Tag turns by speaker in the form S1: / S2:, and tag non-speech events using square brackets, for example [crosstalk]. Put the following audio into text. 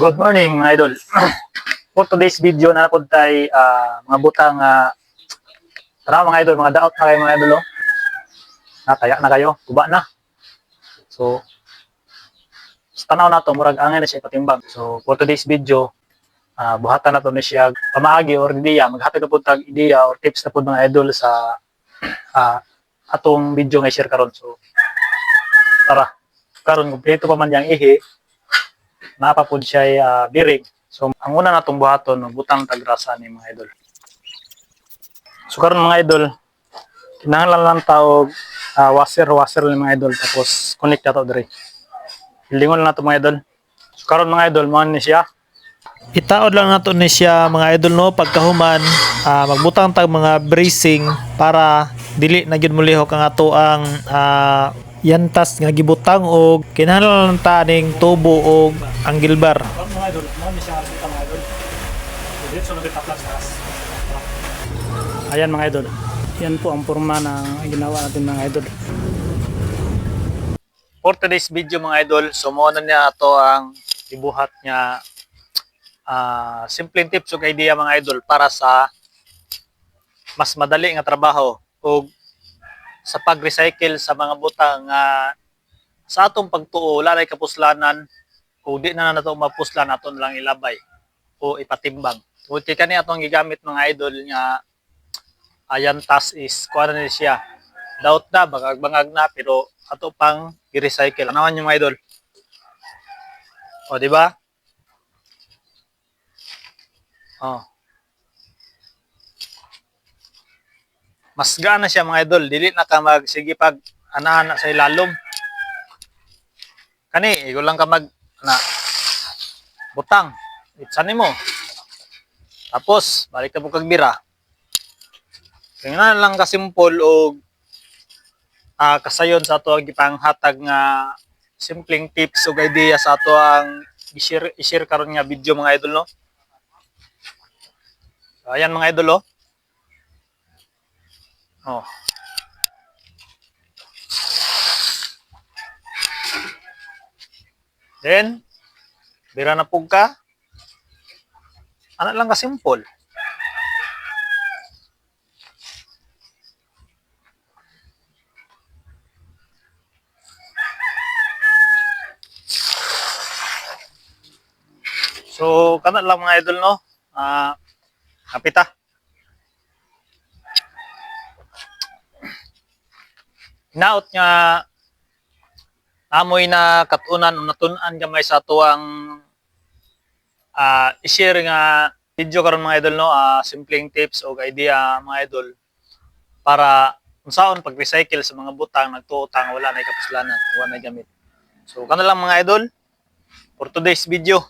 S1: Good morning mga idol. [clears throat] For today's video na napod tay ah, mga butang uh, tara mga idol, mga daot na kayo mga idol oh. Nataya na kayo, kuba na. So sa tanaw na to murag angay na siya patimbang. So for today's video ah, buhatan na to ni siya pamaagi or ideya, maghatag na pud tag ideya or tips na pud mga idol sa ah, atong video nga share karon. So tara. Karon kumpleto pa man yang ihi napapod siya uh, birig. So, ang una natong buhaton, butang tagrasa ni mga idol. So, karon mga idol, kinahanglan lang tawag uh, washer, washer ni mga idol, tapos connect na to diri. Lingon na to mga idol. So, karon mga idol, mo ni siya.
S2: Itaod lang nato ni siya mga idol no pagkahuman ah, magbutang tag mga bracing para dili na gyud mulihok ang ato ang ah, yantas nga gibutang og kinahanglan ta ning tubo og angle bar.
S1: Ayan mga idol. Yan po ang forma ng ginawa natin mga idol. For today's video mga idol, na niya ito ang ibuhat niya ah simpleng tips ug idea mga idol para sa mas madali nga trabaho ug sa pag-recycle sa mga butang nga sa atong pagtuo wala na kapuslanan kung di na nato mapuslan aton lang ilabay o ipatimbang. Kung kay kani atong gigamit mga idol nga ayan tas is kuha na ni siya. Doubt na, bangag-bangag na, pero ato pang i-recycle. Ano yung mga idol? O, di ba? Oh. Mas gaan na siya mga idol. Dili na ka mag sige pag anahan na sa ilalom. Kani, igo lang ka mag na butang. Itsan mo. Tapos, balik ka mo kag bira. Tingnan lang ka simple o ah, kasayon sa ato ang gipanghatag nga simpleng tips o idea sa ato ang i-share, i-share karon nga video mga idol no. So, ayan mga idol oh. Oh. Then, bira na pug ka. Ano lang ka simple. So, kana lang mga idol, no? Ah, kapita. Naot nga amoy na katunan o natunan gamay sa tuwang ah i-share nga video karon mga idol no ah, simpleng tips o idea mga idol para unsaon pag-recycle sa mga butang nagtuotang wala na kapuslanan wala na gamit. So kana lang mga idol for today's video.